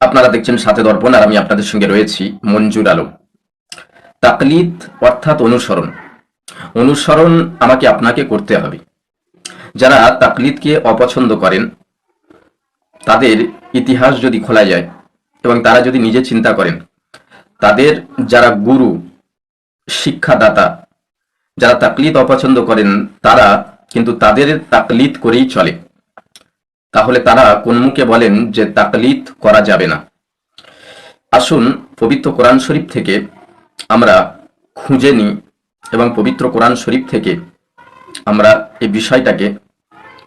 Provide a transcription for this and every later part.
আপনারা দেখছেন সাথে দর্পণ, আর আমি আপনাদের সঙ্গে রয়েছি মঞ্জুর আলম। তাকলিদ অর্থাৎ অনুসরণ। অনুসরণ আমাকে আপনাকে করতে হবে। যারা তাকলিদকে অপছন্দ করেন, তাদের ইতিহাস যদি খোলা যায় এবং তারা যদি নিজে চিন্তা করেন, তাদের যারা গুরু, শিক্ষাদাতা, যারা তাকলিদ অপছন্দ করেন, তারা কিন্তু তাদের তাকলিদ করেই চলে। তাহলে তারা কোন মুখে বলেন যে তাকলিদ করা যাবে না। আসুন পবিত্র কোরআন শরীফ থেকে আমরা খুঁজে নিই এবং পবিত্র কোরআন শরীফ থেকে আমরা এই বিষয়টাকে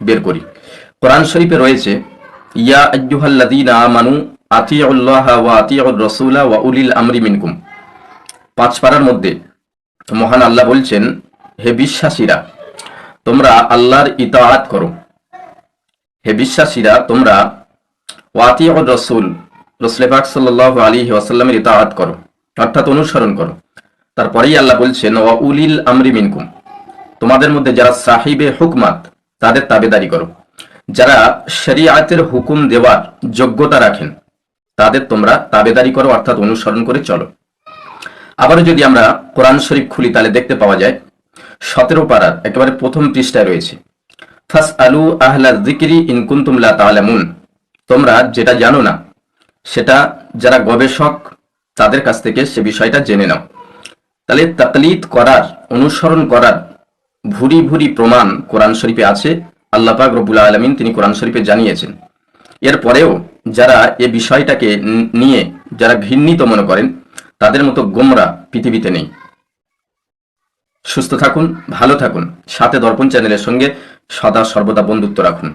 বের করি। কোরআন শরীফে রয়েছে, ইয়া আজ্জুহাল্লাদিনা আমানু আতিউল্লাহ ওয়া আতিউর রসুলা ওয়া উলিল আমরি মিনকুম। পাঁচ পাড়ার মধ্যে মহান আল্লাহ বলছেন, হে বিশ্বাসীরা, তোমরা আল্লাহর ইতাআত করো। হে বিশ্বাসীরা, তোমরা ওয়াতিউর রসুল রসুল পাক সাল্লাল্লাহু আলাইহি ওয়াসাল্লামের ইতাআত করো, অর্থাৎ অনুসরণ করো। তারপরেই আল্লাহ বলছেন, ওয়া উলিল আমরি মিনকুম তোমাদের মধ্যে যারা সাহিবে হুকমাত, তাদের তাবেদারি করো। যারা শরিয়াতের হুকুম দেওয়ার যোগ্যতা রাখেন, তাদের তোমরা তাবেদারি করো, অর্থাৎ অনুসরণ করে চলো। আবারও যদি আমরা কোরআন শরীফ খুলি, তাহলে দেখতে পাওয়া যায়, সতেরো পাড়ার একেবারে প্রথম পৃষ্ঠায় রয়েছে। ফাস আলু আহলা জিকিরি ইনকুন্তুম লা তাআলামুন। তোমরা যেটা জানো না, সেটা যারা গবেষক, তাদের কাছ থেকে সে বিষয়টা জেনে নাও। তাহলে তাকলিদ করার, অনুসরণ করার ভুরি ভুরি প্রমাণ কোরআন শরীফে আছে, আল্লাহ পাক রব্বুল আলমিন তিনি কোরআন শরীফে জানিয়েছেন। এরপরেও যারা এ বিষয়টাকে নিয়ে যারা ঘৃণিত মনে করেন, তাদের মতো গোমরা পৃথিবীতে নেই। সুস্থ থাকুন, ভালো থাকুন। সাথে দর্পণ চ্যানেলের সঙ্গে সদা সর্বদা বন্ধুত্ব রাখুন।